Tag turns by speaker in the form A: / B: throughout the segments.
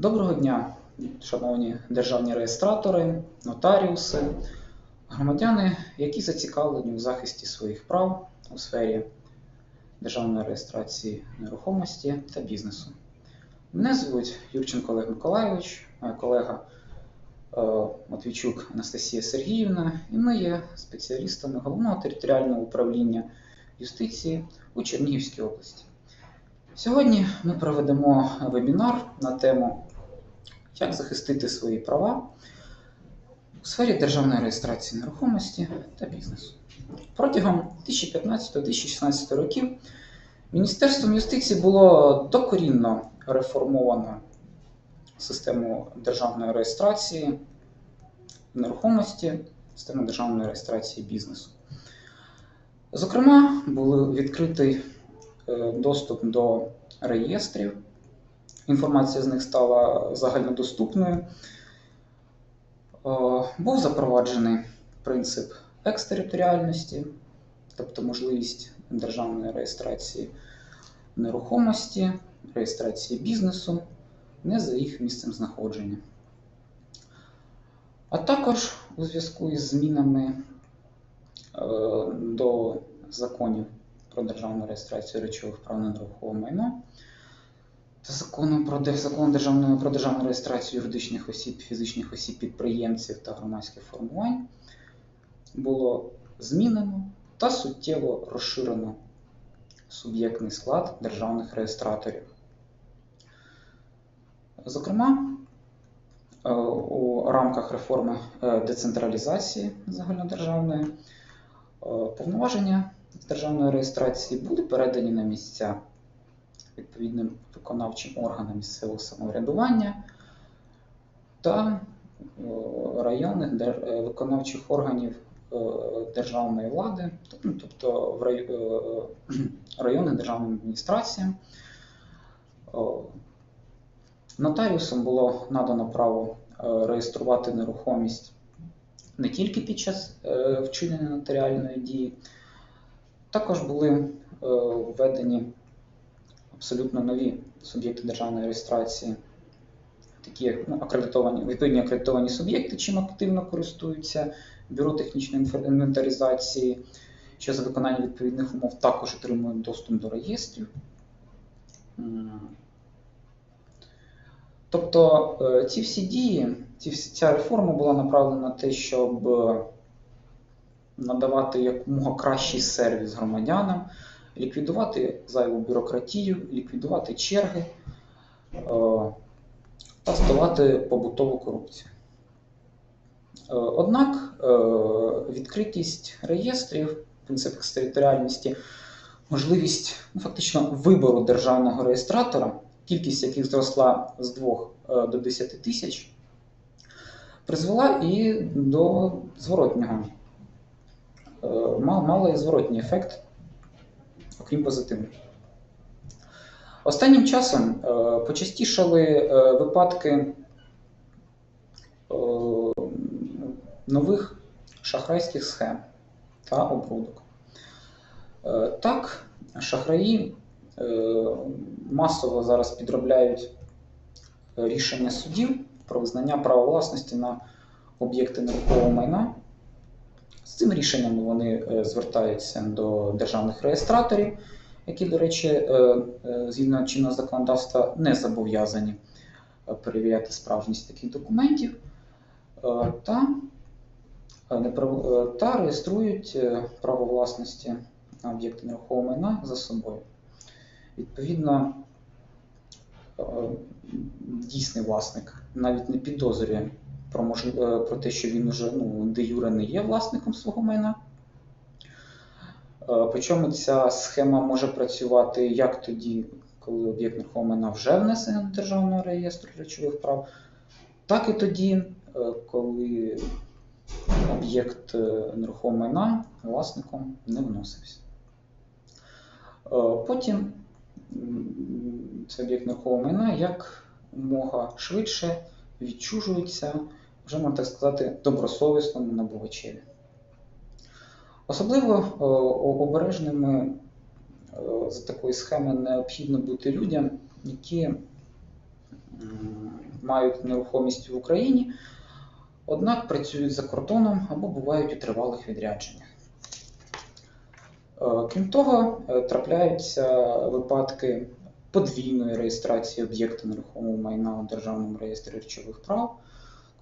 A: Доброго дня, шановні державні реєстратори, нотаріуси, громадяни, які зацікавлені у захисті своїх прав у сфері державної реєстрації нерухомості та бізнесу. Мене звуть Юрченко Олег Миколайович, моя колега е, Матвійчук Анастасія Сергіївна, і ми є спеціалістами головного територіального управління юстиції у Чернігівській області. Сьогодні ми проведемо вебінар на тему як захистити свої права у сфері державної реєстрації нерухомості та бізнесу. Протягом 2015-2016 років Міністерством юстиції було докорінно реформовано систему державної реєстрації нерухомості, систему державної реєстрації бізнесу. Зокрема, був відкритий е, доступ до реєстрів. Інформація з них стала загальнодоступною. Е, Був запроваджений принцип екстериторіальності, тобто можливість державної реєстрації нерухомості, реєстрації бізнесу не за їх місцем знаходження. А також у зв'язку із змінами е, до законів про державну реєстрацію речових прав на нерухоме майно та закону про закон державної про державну реєстрацію юридичних осіб, фізичних осіб, підприємців та громадських формувань було змінено та суттєво розширено суб'єктний склад державних реєстраторів. Зокрема, е, у рамках реформи е, децентралізації загальнодержавної е, повноваження з державної реєстрації були передані на місця відповідним виконавчим органам місцевого самоврядування та е, районних е, виконавчих органів е, державної влади, ну, тобто в рай- районних державним адміністраціям. О, Нотаріусам було надано право реєструвати нерухомість не тільки під час вчинення нотаріальної дії, також були введені абсолютно нові суб'єкти державної реєстрації, такі як ну, акредитовані, відповідні акредитовані суб'єкти, чим активно користуються Бюро технічної інвентаризації, що за виконання відповідних умов також отримують доступ до реєстрів. Тобто е, ці всі дії, ці ця реформа була направлена на те, щоб е, надавати якомога кращий сервіс громадянам, ліквідувати зайву бюрократію, ліквідувати черги е, та здолати побутову корупцію. Е, Однак е, відкритість реєстрів, принцип екстериторіальності, можливість ну, фактично вибору державного реєстратора, кількість яких зросла з 2 е, до 10 тисяч, призвела і до зворотнього. Мала і зворотній ефект, окрім позитивних. Останнім часом е, почастішали е, випадки е, нових шахрайських схем та обрудок. Так, шахраї масово зараз підробляють рішення судів про визнання права власності на об'єкти нерухомого майна. З цим рішенням вони е, звертаються до державних реєстраторів, які, до речі, е, е, згідно чинного законодавства не зобов'язані перевіряти справжність таких документів, та, та реєструють право власності на об'єкти нерухомого майна за собою. Відповідно, дійсний власник навіть не підозрює про, мож- е, про те, що він уже ну, де юре не є власником свого майна. Е, Причому ця схема може працювати як тоді, коли об'єкт нерухомого майна вже внесений до Державного реєстру речових прав, так і тоді, е, коли об'єкт нерухомого майна власником не вносився. Потім цей об'єкт нерухомого майна як мога швидше відчужується, вже можна так сказати, добросовісному набувачеві. Особливо е, обережними е, з такої схеми необхідно бути людям, які мають нерухомість в Україні, однак працюють за кордоном або бувають у тривалих відрядженнях. Е, Крім того, трапляються випадки подвійної реєстрації об'єкта нерухомого майна у Державному реєстрі речових прав,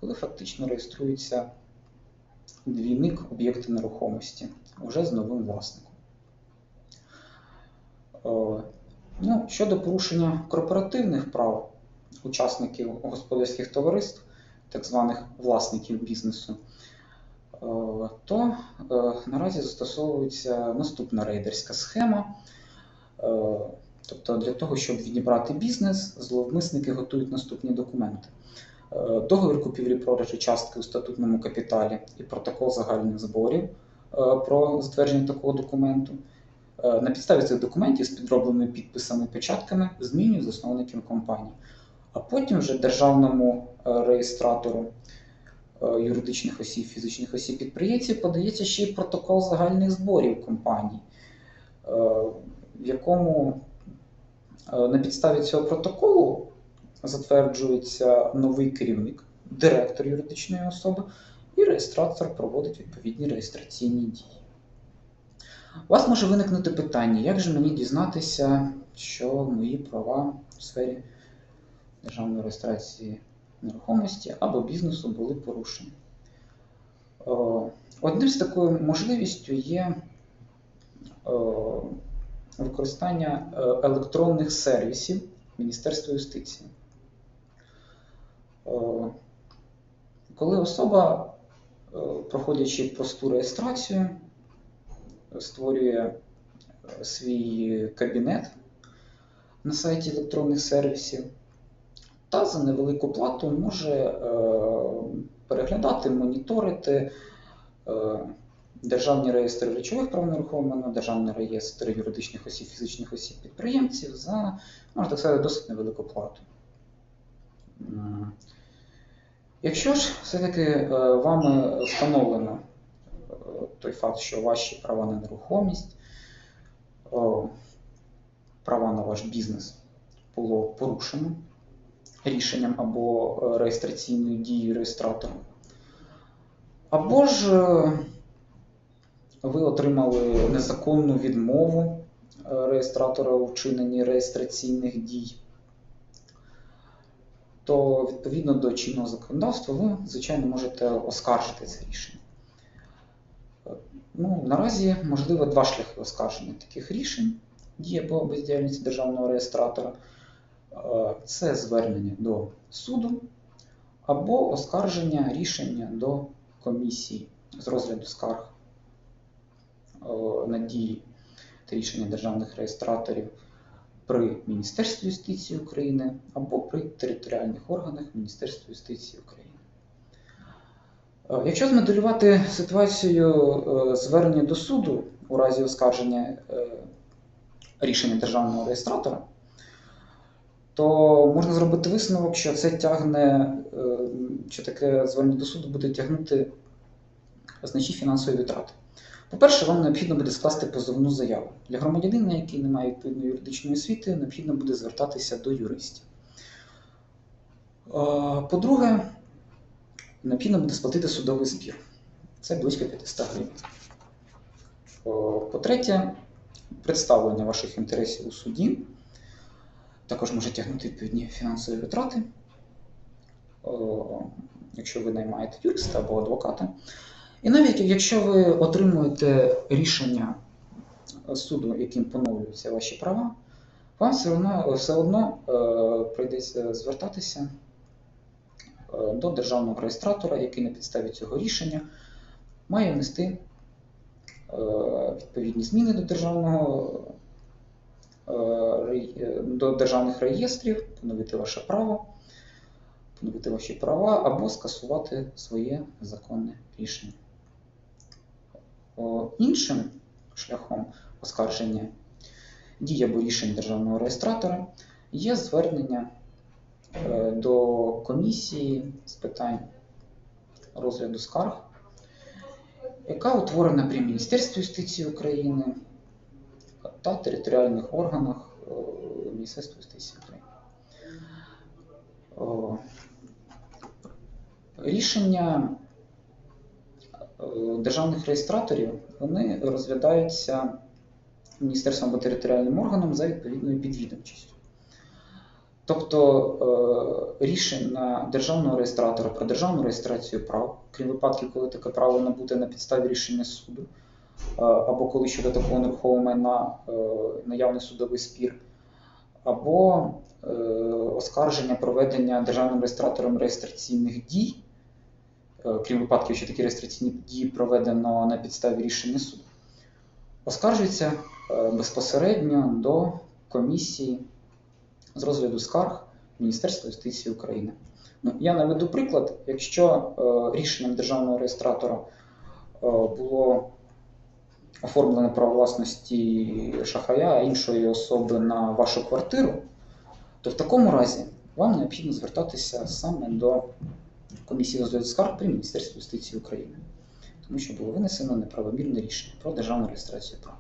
A: коли фактично реєструється двійник об'єкта нерухомості вже з новим власником. Е, Ну, щодо порушення корпоративних прав учасників господарських товариств, так званих власників бізнесу, е, то е, наразі застосовується наступна рейдерська схема. Тобто для того, щоб відібрати бізнес, зловмисники готують наступні документи. Е, Договір купівлі-продажу частки у статутному капіталі і протокол загальних зборів е, про затвердження такого документу. Е, На підставі цих документів з підробленими підписами і печатками змінюють засновників компанії. А потім вже державному реєстратору юридичних осіб, фізичних осіб підприємців подається ще й протокол загальних зборів компанії, в якому на підставі цього протоколу затверджується новий керівник, директор юридичної особи, і реєстратор проводить відповідні реєстраційні дії. У вас може виникнути питання, як же мені дізнатися, що мої права в сфері державної реєстрації нерухомості або бізнесу були порушені. Е, Одним з такою можливістю є е, використання е, електронних сервісів Міністерства юстиції. Е, Коли особа, е, проходячи просту реєстрацію, створює е, свій кабінет на сайті електронних сервісів та за невелику плату може переглядати, моніторити державні реєстри речових прав нерухомого державний реєстр юридичних осіб, фізичних осіб підприємців за, можна так сказати, досить невелику плату. Якщо ж все-таки е, вами встановлено е, той факт, що ваші права на нерухомість, о, права на ваш бізнес було порушено рішенням або е, реєстраційною дією реєстратора, або ж е, ви отримали незаконну відмову е, реєстратора у вчиненні реєстраційних дій, то відповідно до чинного законодавства ви, звичайно, можете оскаржити це рішення. Ну, наразі можливо два шляхи оскарження таких рішень дії або бездіяльності державного реєстратора. Е, Це звернення до суду або оскарження рішення до комісії з розгляду скарг е, на дії та рішення державних реєстраторів при Міністерстві юстиції України або при територіальних органах Міністерства юстиції України. Е, Якщо змоделювати ситуацію е, звернення до суду у разі оскарження е, рішення державного реєстратора, то можна зробити висновок, що це тягне, що таке звернення до суду буде тягнути значні фінансові витрати. По-перше, вам необхідно буде скласти позовну заяву. Для громадянина, який не має відповідної юридичної освіти, необхідно буде звертатися до юристів. Е, По-друге, необхідно буде сплатити судовий збір. Це близько 500 гривень. По-третє, представлення ваших інтересів у суді також може тягнути відповідні фінансові витрати, якщо ви наймаєте юриста або адвоката. І навіть якщо ви отримуєте рішення суду, яким поновлюються ваші права, вам все одно, все одно е, прийдеться звертатися е, до державного реєстратора, який на підставі цього рішення має внести е, відповідні зміни до державного до державних реєстрів, поновити ваше право, поновити ваші права або скасувати своє законне рішення. О, Іншим шляхом оскарження дій або рішень державного реєстратора є звернення е, до комісії з питань розгляду скарг, яка утворена при Міністерстві юстиції України та територіальних органах е, Міністерства юстиції України. Рішення е, державних реєстраторів вони розглядаються міністерством або територіальним органом за відповідною підвідомчістю. Тобто е, рішення державного реєстратора про державну реєстрацію прав, крім випадків, коли таке право набуте на підставі рішення суду, е, або коли щодо такого нерухомого майна е, наявний судовий спір, або е, оскарження проведення державним реєстратором реєстраційних дій, е, крім випадків, що такі реєстраційні дії проведено на підставі рішення суду, оскаржується е, безпосередньо до комісії з розгляду скарг Міністерства юстиції України. Ну, я наведу приклад, якщо е, рішенням державного реєстратора е, було оформлено право власності шахрая іншої особи на вашу квартиру, то в такому разі вам необхідно звертатися саме до комісії розгляду скарг при Міністерстві юстиції України, тому що було винесено неправомірне рішення про державну реєстрацію прав.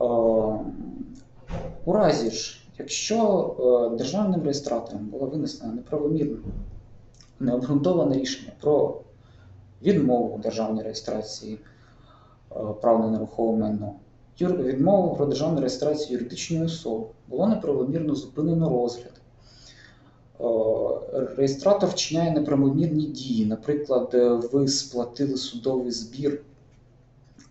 A: Е, У разі ж, якщо е, державним реєстратором було винесено неправомірне необґрунтоване рішення про відмову у державній реєстрації е, прав на нерухоме майно, відмову про державну реєстрацію юридичної особи, було неправомірно зупинено розгляд. Е, Реєстратор вчиняє неправомірні дії. Наприклад, е, ви сплатили судовий збір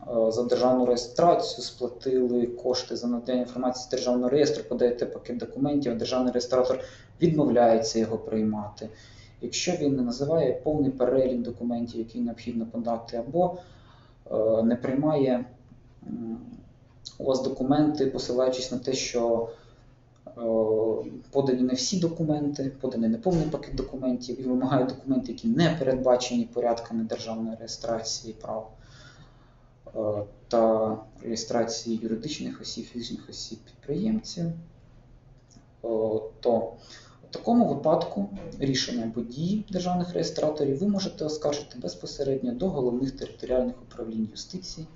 A: е, за державну реєстрацію, сплатили кошти за надання інформації з державного реєстру, подаєте пакет документів, державний реєстратор відмовляється його приймати. Якщо він не називає повний перелік документів, які необхідно подати, або не приймає у вас документи, посилаючись на те, що подані не всі документи, поданий неповний пакет документів і вимагає документи, які не передбачені порядками державної реєстрації прав е, та реєстрації юридичних осіб, фізичних осіб підприємців, е, то у такому випадку рішення або державних реєстраторів ви можете оскаржити безпосередньо до головних територіальних управлінь юстиції.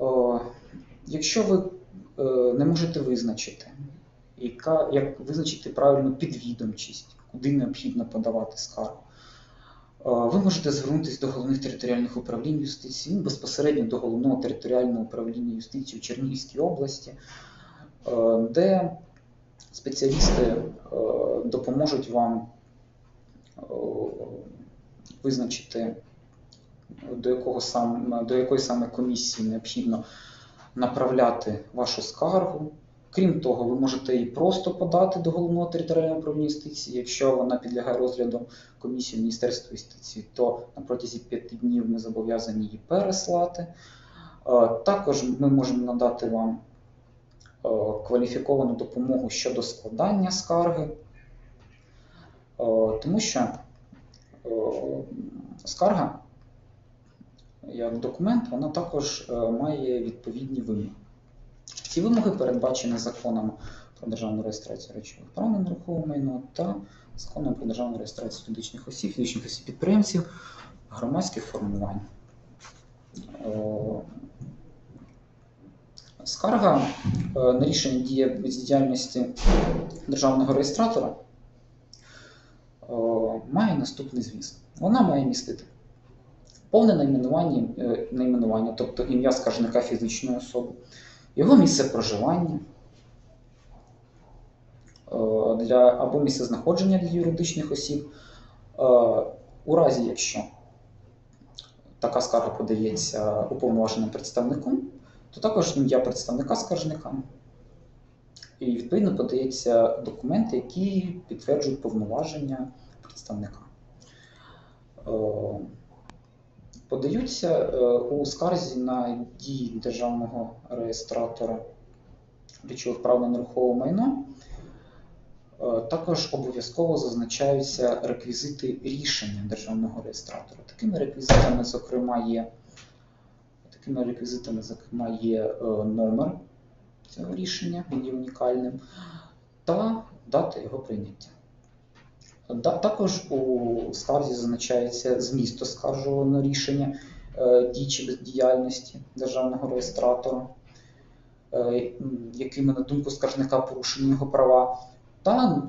A: Е, Якщо ви е, не можете визначити, яка, як визначити правильну підвідомчість, куди необхідно подавати скаргу, е, ви можете звернутися до головних територіальних управлінь юстиції, ну, безпосередньо до головного територіального управління юстиції у Чернігівській області, е, де спеціалісти е, допоможуть вам е, визначити, до, якого сам, до якої саме комісії необхідно направляти вашу скаргу. Крім того, ви можете її просто подати до головного територіального управління юстиції. Якщо вона підлягає розгляду комісії Міністерства юстиції, то на протязі п'яти днів ми зобов'язані її переслати. Е, Також ми можемо надати вам е, кваліфіковану допомогу щодо складання скарги, Е, тому що скарга як документ, вона також е, має відповідні вимоги. Ці вимоги передбачені законом про державну реєстрацію речових прав на нерухоме майно та законом про державну реєстрацію юридичних осіб, фізичних осіб підприємців, громадських формувань. Е, Скарга е, на рішення діє бездіяльності державного реєстратора має наступний зміст. Вона має містити повне найменування, е, найменування, тобто ім'я скаржника фізичної особи, його місце проживання е, для, або місце знаходження для юридичних осіб. Е, У разі, якщо така скарга подається уповноваженим представником, то також ім'я представника скаржника. І відповідно подається документи, які підтверджують повноваження представника. Подаються е, у скарзі на дії державного реєстратора речових прав на нерухоме майно. Е, Також обов'язково зазначаються реквізити рішення державного реєстратора. Такими реквізитами, зокрема, є, такими реквізитами, зокрема, є е, номер цього рішення, він є унікальним, та дата його прийняття. Також у скарзі зазначається зміст оскаржуваного рішення е, дій чи бездіяльності державного реєстратора, е, якими, на думку скаржника, порушені його права. та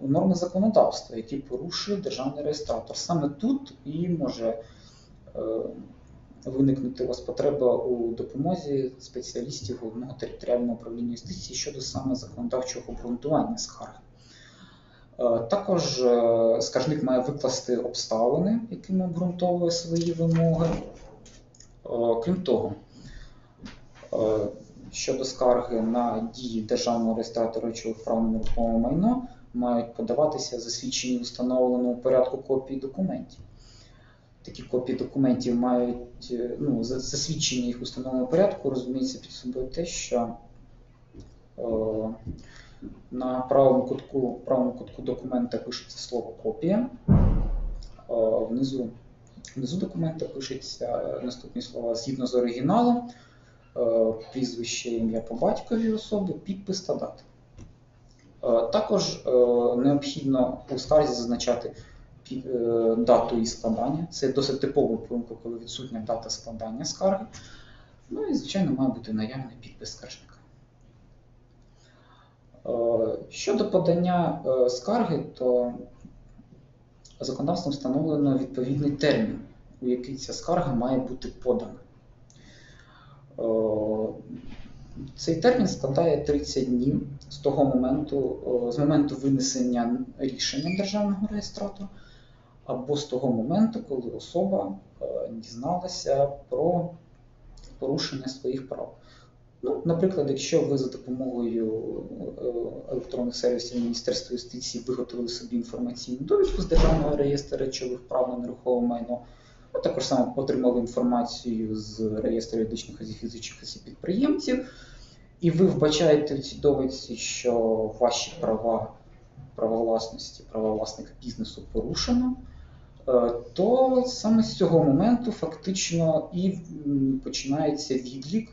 A: норми законодавства, які порушує державний реєстратор. Саме тут і може е, виникнути у вас потреба у допомозі спеціалістів головного територіального управління юстиції щодо саме законодавчого обґрунтування скарги. Е, Також е, скаржник має викласти обставини, якими обґрунтовує свої вимоги. Е, Крім того, щодо скарги на дії державного реєстратора речових прав на нерухоме майно мають подаватися засвідчені установленому порядку копії документів. Такі копії документів мають ну, засвідчення їх в установленому порядку, розуміється під собою те, що на правому кутку, правому кутку документа пишеться слово копія, е, внизу, внизу документа пишеться наступні слова згідно з оригіналом, е, прізвище, ім'я по батькові особи, підпис та дата. Е, Також необхідно у скарзі зазначати дату її складання. Це досить типовий випадку, коли відсутня дата складання скарги. Ну і, звичайно, має бути наявний підпис скаржника. Е, Щодо подання е, скарги, то законодавством встановлено відповідний термін, у який ця скарга має бути подана. Е, Цей термін складає 30 днів з того моменту, з моменту винесення рішення державного реєстратора, або з того моменту, коли особа дізналася про порушення своїх прав. Ну, наприклад, якщо ви за допомогою е, електронних сервісів Міністерства юстиції виготовили собі інформаційну довідку з державного реєстру речових прав на нерухоме майно, а також саме отримали інформацію з реєстру юридичних осіб фізичних осіб підприємців, і ви вбачаєте в цій довідці, що ваші права, права власності, права власника бізнесу порушено, е, то саме з цього моменту фактично і починається відлік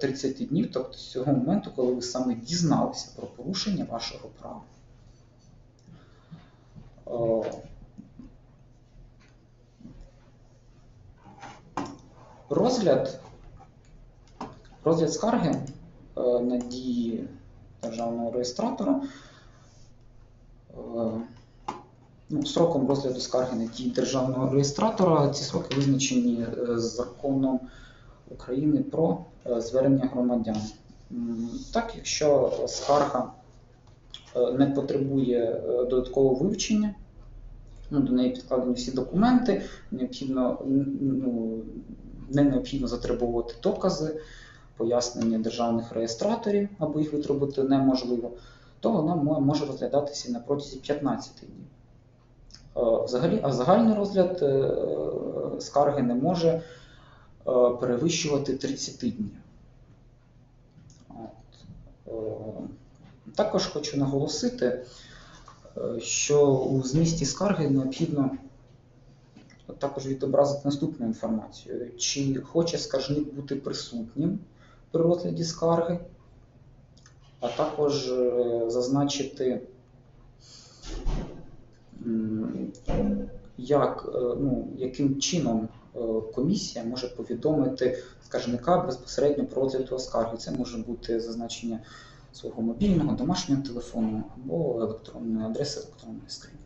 A: 30 днів, тобто з цього моменту, коли ви саме дізналися про порушення вашого права. Е, Розгляд, розгляд скарги е, на дії державного реєстратора. е, Ну, сроком розгляду скарги на дії державного реєстратора ці сроки визначені е, законом України про е, звернення громадян. Так, якщо скарга е, не потребує е, додаткового вивчення, ну, до неї підкладені всі документи, необхідно, ну, не необхідно затребувати докази, пояснення державних реєстраторів, або їх витребувати неможливо, то вона може розглядатися на протязі 15 днів. Взагалі, а загальний розгляд скарги не може перевищувати 30 днів. Е, Також хочу наголосити, е, що у змісті скарги необхідно також відобразити наступну інформацію. Чи хоче скаржник бути присутнім при розгляді скарги, а також е, зазначити, як, е, ну, яким чином е, комісія може повідомити скаржника безпосередньо про розгляд його скарги. Це може бути зазначення свого мобільного, домашнього телефону або електронної адреси електронної скриньки.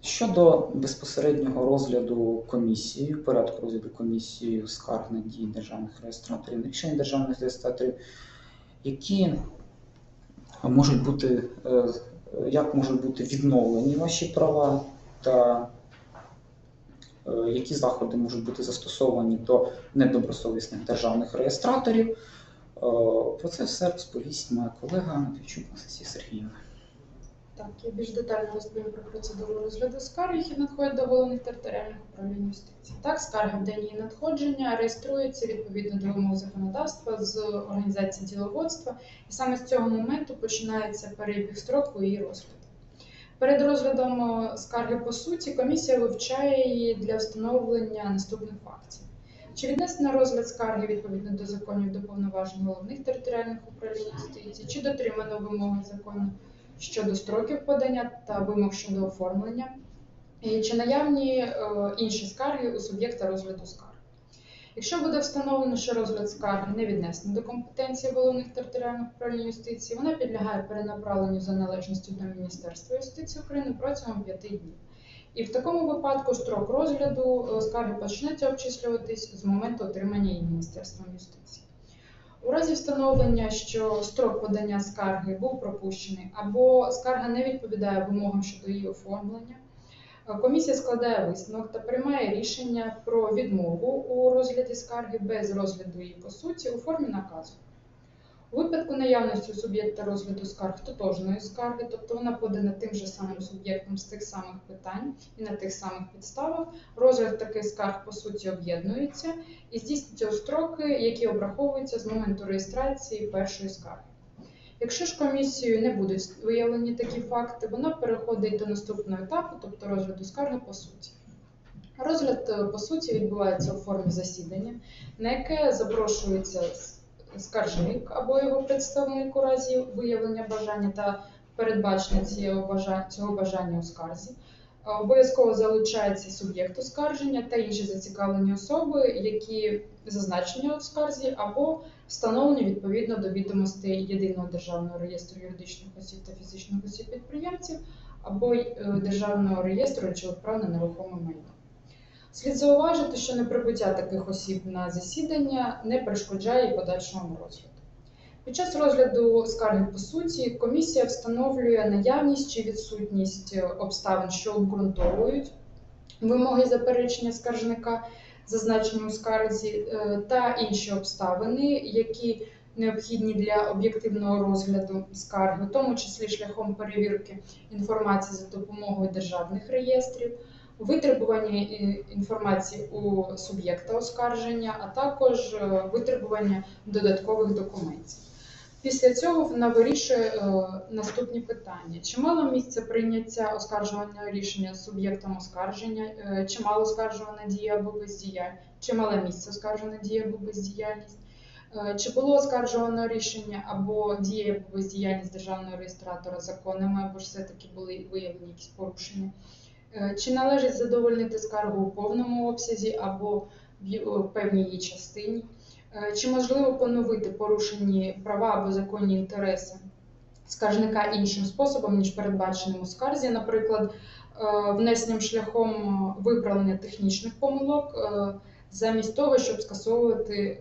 A: Щодо безпосереднього розгляду комісією, порядку розгляду комісією скарг на дії державних реєстраторів, рішень державних реєстраторів, які можуть бути, е, як можуть бути відновлені ваші права та е, які заходи можуть бути застосовані до недобросовісних державних реєстраторів. Е, Про це все розповість моя колега Матвійчук Анастасія Сергіївна.
B: Так, я більш детально розповім про процедуру розгляду скарг, які надходять до головних територіальних управлінь юстиції. Так, скарга в день її надходження реєструється відповідно до вимог законодавства з організації діловодства, і саме з цього моменту починається перебіг строку її розгляду. Перед розглядом е, скарги по суті комісія вивчає її для встановлення наступних фактів. Чи віднесено розгляд скарги відповідно до законів до повноважень головних територіальних управлінь юстиції, чи дотримано вимоги закону щодо строків подання та вимог щодо оформлення, і чи наявні е, інші скарги у суб'єкта розгляду скарг. Якщо буде встановлено, що розгляд скарги не віднесено до компетенції головних територіальних управлінь юстиції, вона підлягає перенаправленню за належністю до Міністерства юстиції України протягом 5 днів. І в такому випадку строк розгляду е, скарги почнеться обчислюватись з моменту отримання її Міністерством юстиції. У разі встановлення, що строк подання скарги був пропущений або скарга не відповідає вимогам щодо її оформлення, комісія складає висновок та приймає рішення про відмову у розгляді скарги без розгляду її по суті у формі наказу. У випадку наявності суб'єкта розгляду скарг тотожної скарги, тобто вона подана тим же самим суб'єктом з тих самих питань і на тих самих підставах, розгляд таких скарг по суті об'єднується і здійснюються у строки, які обраховуються з моменту реєстрації першої скарги. Якщо ж комісією не будуть виявлені такі факти, вона переходить до наступного етапу, тобто розгляду скарги по суті. Розгляд е, по суті відбувається у формі засідання, на яке запрошується скаржник або його представник у разі виявлення бажання та передбачення цього бажання у скарзі. Обов'язково залучається суб'єкт оскарження та інші зацікавлені особи, які зазначені у скарзі або встановлені відповідно до відомостей єдиного державного реєстру юридичних осіб та фізичних осіб підприємців або е, державного реєстру речових прав на нерухоме майно. Слід зауважити, що неприбуття таких осіб на засідання не перешкоджає подальшому розгляду. Під час розгляду скарги по суті комісія встановлює наявність чи відсутність обставин, що обґрунтовують вимоги заперечення скаржника, зазначені у скарзі, е, та інші обставини, які необхідні для об'єктивного розгляду скарги, в тому числі шляхом перевірки інформації за допомогою державних реєстрів, витребування е, інформації у суб'єкта оскарження, а також е, витребування додаткових документів. Після цього вона вирішує е, наступні питання: чи мало місце прийняття оскаржувального рішення суб'єктом оскарження, е, чи мало оскаржувана дія або бездіяльність, чи мало місце оскаржувана дія або бездіяльність, е, чи було оскаржувано рішення або дія або бездіяльність державного реєстратора законами, або ж все-таки були виявлені якісь порушення. Е, Чи належить задовольнити скаргу у повному обсязі або в ї- певній її частині? Е, Чи можливо поновити порушені права або законні інтереси скаржника іншим способом, ніж передбаченим у скарзі, наприклад, е, внесенням шляхом виправлення технічних помилок, е, замість того, щоб скасовувати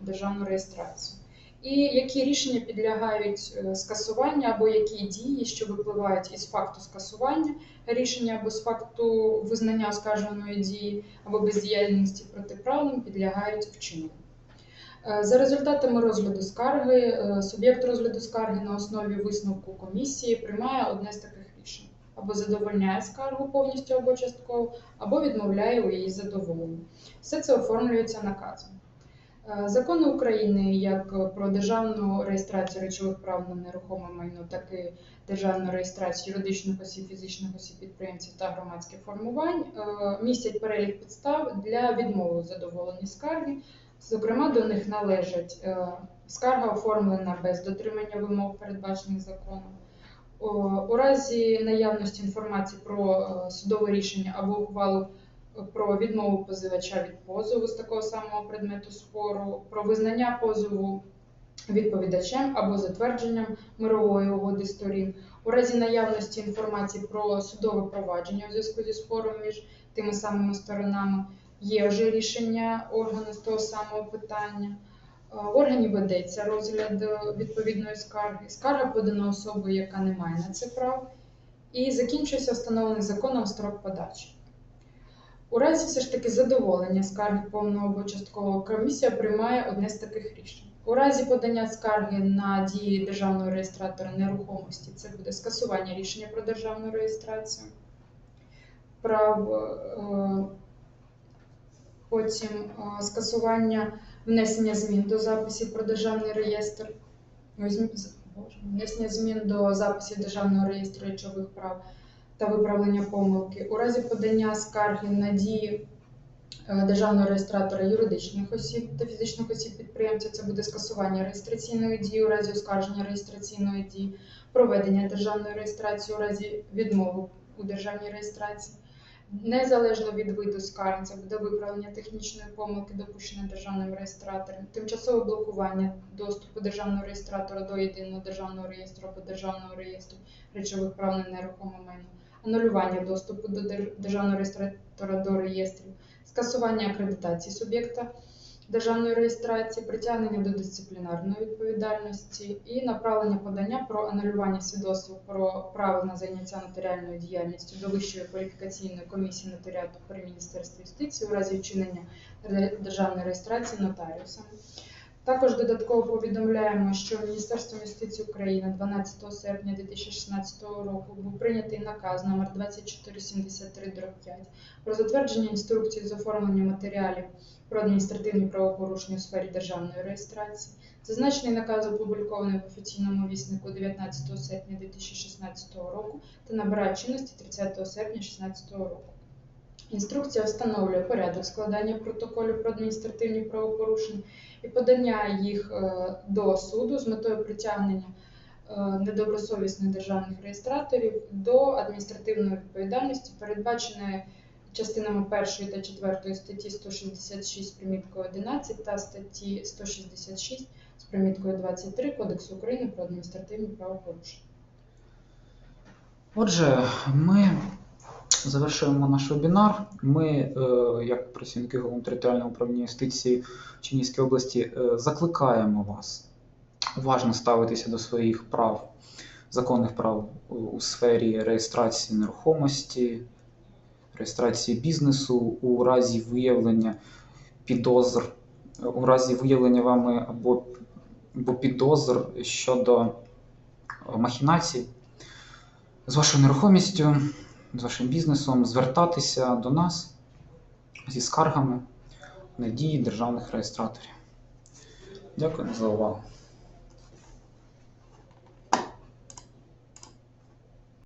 B: державну реєстрацію? І які рішення підлягають скасуванню або які дії, що випливають із факту скасування рішення або з факту визнання оскаржуваної дії або бездіяльності протиправним підлягають вчиненню. Е, За результатами розгляду скарги, е, суб'єкт розгляду скарги на основі висновку комісії приймає одне з таких рішень: або задовольняє скаргу повністю або частково, або відмовляє у її задоволенні. Все це оформлюється наказом. Е, Закони України як про державну реєстрацію речових прав на нерухоме майно, так і державну реєстрацію юридичних осіб, фізичних осіб, підприємців та громадських формувань містять перелік підстав для відмови у задоволенні скарги. Зокрема, до них належать е, скарга оформлена без дотримання вимог, передбачених законом. У разі наявності інформації про е, судове рішення або ухвалу е, про відмову позивача від позову з такого самого предмету спору, про визнання позову відповідачем або затвердженням мирової угоди сторін, у разі наявності інформації про судове провадження у зв'язку зі спором між тими самими сторонами, є вже рішення органу з того самого питання. Е, В органі ведеться розгляд е, відповідної скарги. Скарга подана особою, яка не має на це прав, і закінчується встановлений законом строк подачі. У разі все ж таки задоволення скарги повного або часткового комісія приймає одне з таких рішень. У разі подання скарги на дії державного реєстратора нерухомості це буде скасування рішення про державну реєстрацію. Прав, е, потім скасування внесення змін до записів про державний реєстр, Боже, внесення змін до записів державного реєстру речових прав та виправлення помилки. У разі подання скарги на дії е, державного реєстратора юридичних осіб та фізичних осіб підприємців це буде скасування реєстраційної дії у разі оскарження реєстраційної дії, проведення державної реєстрації у разі відмови у державній реєстрації. Незалежно від виду скарг, це буде виправлення технічної помилки, допущеної державним реєстратором, тимчасове блокування доступу державного реєстратора до єдиного державного реєстру або державного реєстру речових прав на нерухоме майно, анулювання доступу до дер- державного реєстратора до реєстрів, скасування акредитації суб'єкта державної реєстрації, притягнення до дисциплінарної відповідальності і направлення подання про анулювання свідоцтва про право на зайняття нотаріальною діяльністю до Вищої кваліфікаційної комісії нотаріату при Міністерстві юстиції у разі вчинення державної реєстрації нотаріусами. Також додатково повідомляємо, що Міністерством юстиції України 12 серпня 2016 року був прийнятий наказ номер 2473 5 про затвердження інструкції з оформлення матеріалів про адміністративні правопорушення у сфері державної реєстрації. Зазначений наказ опублікований в офіційному віснику 19 серпня 2016 року та набирає чинності 30 серпня 2016 року. Інструкція встановлює порядок складання протоколів про адміністративні правопорушення і подання їх е, до суду з метою притягнення е, недобросовісних державних реєстраторів до адміністративної відповідальності, передбаченої частинами 1 та 4 статті 166 з приміткою 11 та статті 166 з приміткою 23 Кодексу України про адміністративні правопорушення.
A: Отже, ми завершуємо наш вебінар. Ми, е, як працівники головного територіального управління юстиції в області, е, закликаємо вас уважно ставитися до своїх прав, законних прав у- сфері реєстрації нерухомості, реєстрації бізнесу у разі виявлення підозр, у разі виявлення вами або, або підозр щодо махінацій з вашою нерухомістю, з вашим бізнесом, звертатися до нас зі скаргами на дії державних реєстраторів. Дякую за увагу.